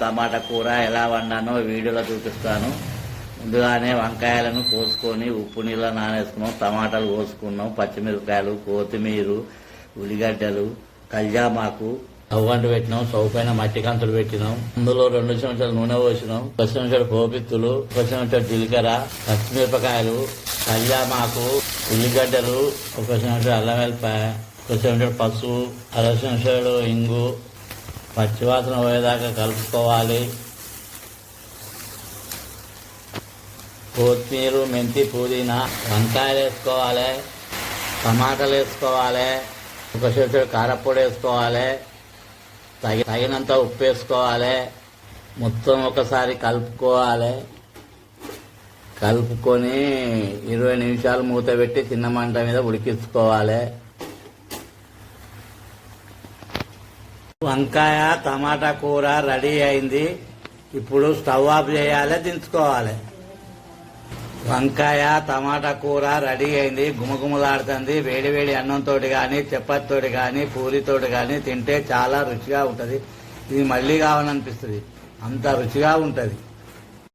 టమాటా కూర ఎలా వండానో వీడియోలో చూపిస్తాను. ముందుగానే వంకాయలను కోసుకొని ఉప్పు నీళ్ళ నానేసుకున్నాం టమాటాలు కోసుకున్నాం పచ్చిమిరపకాయలు కొత్తిమీర ఉల్లిగడ్డలు కల్జామాకు అవ్వండి పెట్టినాం స్టవ్ పైన మట్టి కంతులు పెట్టినాం. అందులో రెండు చెంచాలు నూనె పోసినాం ఒక చెంచాడు పోపిత్తులు ఒక చెంచాడు జీలకర్ర పచ్చిమిరపకాయలు కల్జామాకు ఉల్లిగడ్డలు ఒక చెంచాడు అల్లం వెల్లిపాయ ఒక చెంచాడు పసుపు అర చెంచాడు ఇంగు పచ్చివాసన పోయేదాకా కలుపుకోవాలి. కొత్తిమీర మెంతి పుదీనా వంకాయలు వేసుకోవాలి. టమాటాలు వేసుకోవాలి. ఒక చెంచాడు కారపొడి వేసుకోవాలి. తగి తగినంత ఉప్పు వేసుకోవాలి. మొత్తం ఒకసారి కలుపుకోవాలి. కలుపుకొని ఇరవై నిమిషాలు మూత పెట్టి చిన్న మంట మీద ఉడికించుకోవాలి. వంకాయ టమాటా కూర రెడీ అయింది. ఇప్పుడు స్టవ్ ఆఫ్ చేయాలి దించుకోవాలి. వంకాయ టమాటా కూర రెడీ అయింది. గుమగుమలాడుతుంది. వేడి వేడి అన్నంతో కానీ చపాతితో కానీ పూరితోటి కానీ తింటే చాలా రుచిగా ఉంటుంది. ఇది మళ్ళీ కావాలనిపిస్తుంది. అంత రుచిగా ఉంటుంది.